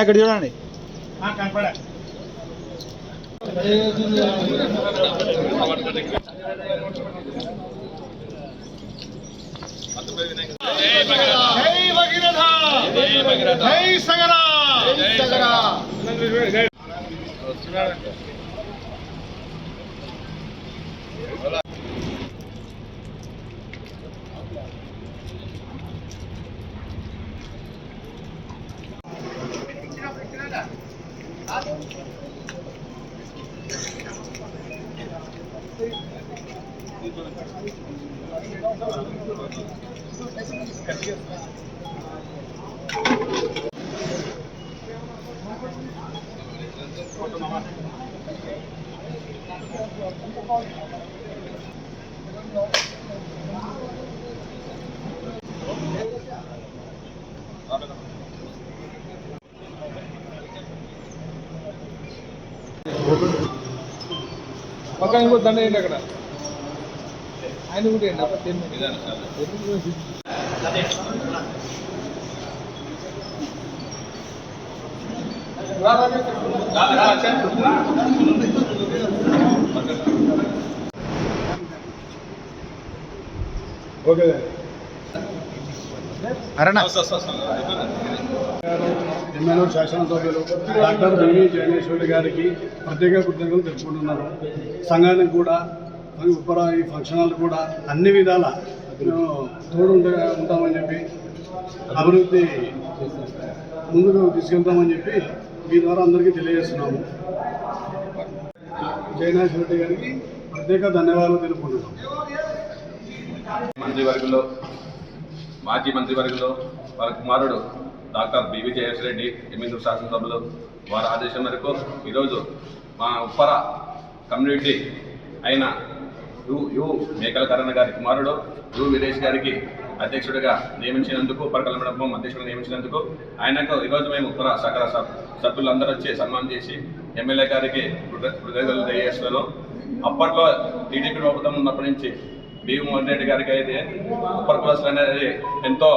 ఇక్కడ చూడండి. జై భగీరథ! జై సగరా! పక్కన ఇంకో దండ ఏంటి అక్కడ. ఆయన కూడా అక్కడ ఓకే. అరణ. ఎమ్మెల్యే శాసనసభ్యులు డాక్టర్ బివి జగనేశ్వరి గారికి ప్రత్యేక కృతజ్ఞతలు తెలుపుకుంటున్నాను. సంఘానికి కూడా మరియు ఉపరా ఈ ఫంక్షన్ హాల్ కూడా అన్ని విధాల మేము తోడు ఉంటామని చెప్పి అభివృద్ధి ముందుకు తీసుకెళ్తామని చెప్పి మీ ద్వారా అందరికీ తెలియజేస్తున్నాము. జయనాథ్ రెడ్డి గారికి ప్రత్యేక ధన్యవాదాలు తెలుపుకుంటున్నాం. మంత్రివర్గంలో మాజీ మంత్రివర్గంలో వారి కుమారుడు doctor BV Jayesh Reddy MLA శాసనసభలో వారి ఆదేశం మేరకు ఈరోజు మా ఉప్పర కమ్యూనిటీ అయిన యు యు మేకల కరణ గారి కుమారుడు యు వీరేష్ గారికి అధ్యక్షుడిగా నియమించినందుకు పరకల మండపం అధ్యక్షుడిగా నియమించినందుకు ఆయనకు ఈరోజు మేము ఉత్తర సకల సభ్యులందరూ వచ్చి సన్మానం చేసి ఎమ్మెల్యే గారికి కృత- కృతజ్ఞతలు తెలియజేస్తున్నాను. అప్పట్లో టీడీపీ ప్రభుత్వం ఉన్నప్పటి నుంచి భీమోహన్ రెడ్డి గారికి అయితే ఉప్పర్ కులసులు అనేది ఎంతో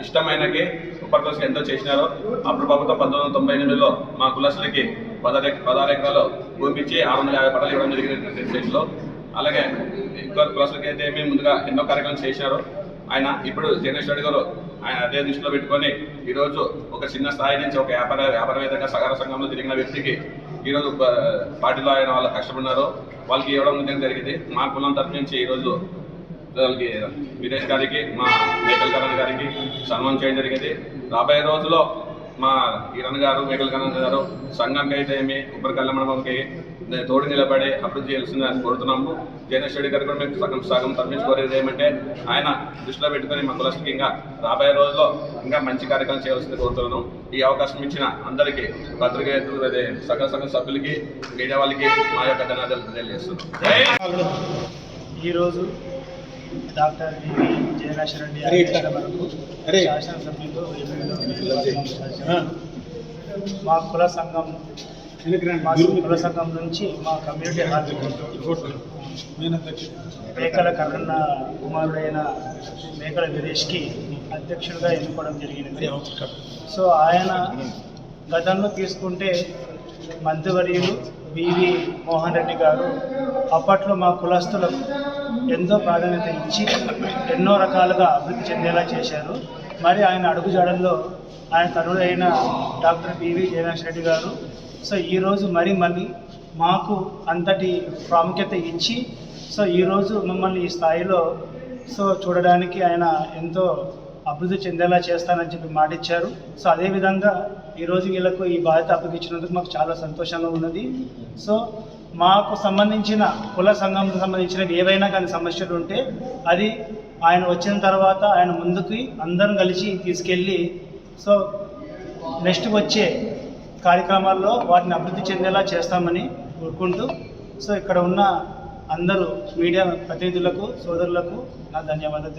ఇష్టమైనకి ఉప్పర్ కులస్కి ఎంతో చేసినారు. అప్పుడు ప్రభుత్వం పంతొమ్మిది వందల తొంభై ఎనిమిదిలో మా కులసులకి పదహారు పదహారు ఎకరాలు భూమిచ్చి ఆరు వందల యాభై పడాలు ఇవ్వడం జరిగింది. స్టేట్లో అలాగే ఇంకో కులస్తులకి అయితే ఏమీ ముందుగా ఎన్నో కార్యక్రమాలు చేశారు. ఆయన ఇప్పుడు జగదీష్ రెడ్డి గారు ఆయన అదే దృష్టిలో పెట్టుకొని ఈరోజు ఒక చిన్న స్థాయి నుంచి ఒక వ్యాపార వ్యాపారవేత్తగా సహకార సంఘంలో తిరిగిన వ్యక్తికి ఈరోజు పార్టీలో ఆయన వాళ్ళు కష్టపడినారు. వాళ్ళకి ఇవ్వడం నిజంగా జరిగింది. మా కులం తరఫు నుంచి ఈరోజు వాళ్ళకి విదేశ్ గారికి మా మేకల్ కరణ్ గారికి సన్మానం చేయడం జరిగింది. రాబోయే రోజుల్లో మా ఈరన్ గారు మేకల్ కరణ్ గారు సంఘంకి అయితే ఏమి ఉబ్బరి కళ్యాణ మండపంకి తోడు నిలబడి అభివృద్ధి చేయాల్సిందని కోరుతున్నాము. జగనేష్ రెడ్డి గారు కూడా మేము సగం సగం తరఫించి కోరేది ఏమంటే ఆయన దృష్టిలో పెట్టుకొని మా కులస్తుకి ఇంకా రాబోయే రోజుల్లో ఇంకా మంచి కార్యక్రమం చేయాల్సింది కోరుతున్నాను. ఈ అవకాశం ఇచ్చిన అందరికీ పత్రిక అదే సగం సగం సభ్యులకి మీడియా వాళ్ళకి మా యొక్క ధన్యవాదాలు తెలియజేస్తున్నాం ఈరోజు డాక్టర్ శాసనసభ్యులు మా కుల సంఘం సంఘం నుంచి మా కమ్యూనిటీ హాల్ మేకల కర్రన్న కుమారుడైన మేకల వీరేష్కి అధ్యక్షుడిగా ఎన్నుకోవడం జరిగింది సో ఆయన గతంలో తీసుకుంటే మంత్రివర్యులు బివి మోహన్ రెడ్డి గారు అప్పట్లో మా కులస్తులకు ఎంతో ప్రాధాన్యత ఇచ్చి ఎన్నో రకాలుగా అభివృద్ధి చెందేలా చేశారు. మరి ఆయన అడుగుజాడల్లో ఆయన తనుడైన డాక్టర్ బివి జయనాథ్ రెడ్డి గారు సో ఈరోజు మరి మళ్ళీ మాకు అంతటి ప్రాముఖ్యత ఇచ్చి సో ఈరోజు మమ్మల్ని ఈ స్థాయిలో సో చూడడానికి ఆయన ఎంతో అభివృద్ధి చెందేలా చేస్తానని చెప్పి మాటిచ్చారు. సో అదేవిధంగా ఈరోజు వీళ్ళకు ఈ బాధ్యత అప్పగించినందుకు మాకు చాలా సంతోషంగా ఉన్నది. సో మాకు సంబంధించిన కుల సంఘంకు సంబంధించినవి ఏవైనా కానీ సమస్యలు ఉంటే అది ఆయన వచ్చిన తర్వాత ఆయన ముందుకి అందరం కలిసి తీసుకెళ్ళి సో నెక్స్ట్ వచ్చే కార్యక్రమాల్లో వాటిని అభివృద్ధి చెందేలా చేస్తామని కోరుకుంటూ సో ఇక్కడ ఉన్న అందరూ మీడియా ప్రతినిధులకు సోదరులకు నా ధన్యవాదాలు.